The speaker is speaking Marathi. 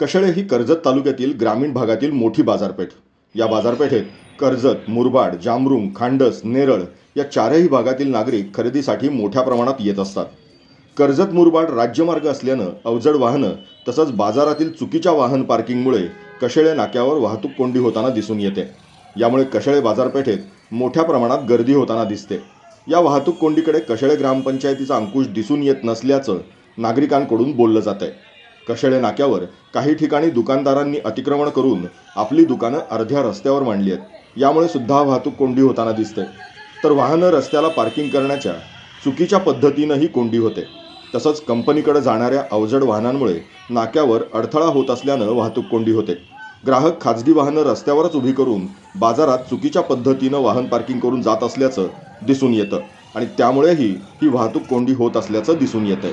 कशळे ही कर्जत तालुक्यातील ग्रामीण भागातील मोठी बाजारपेठ. या बाजारपेठेत कर्जत मुरबाड जामरुंग खांडस नेरळ या चारही भागातील नागरिक खरेदीसाठी मोठ्या प्रमाणात येत असतात. कर्जत मुरबाड राज्यमार्ग असल्यानं अवजड वाहनं तसंच बाजारातील चुकीच्या वाहन पार्किंगमुळे कशेळे नाक्यावर वाहतूक कोंडी होताना दिसून येते. यामुळे कशेळे बाजारपेठेत मोठ्या प्रमाणात गर्दी होताना दिसते. या वाहतूक कोंडीकडे कशेळे ग्रामपंचायतीचा अंकुश दिसून येत नसल्याचं नागरिकांकडून बोललं जात आहे कशेळे नाक्यावर काही ठिकाणी दुकानदारांनी अतिक्रमण करून आपली दुकानं अर्ध्या रस्त्यावर मांडली आहेत. यामुळे सुद्धा वाहतूक कोंडी होताना दिसते. तर वाहनं रस्त्याला पार्किंग करण्याच्या चुकीच्या पद्धतीनंही कोंडी होते. तसंच कंपनीकडे जाणाऱ्या अवजड वाहनांमुळे नाक्यावर अडथळा होत असल्यानं वाहतूक कोंडी होते. ग्राहक खाजगी वाहनं रस्त्यावरच उभी करून बाजारात चुकीच्या पद्धतीनं वाहन पार्किंग करून जात असल्याचं दिसून येतं आणि त्यामुळेही ही वाहतूक कोंडी होत असल्याचं दिसून येतं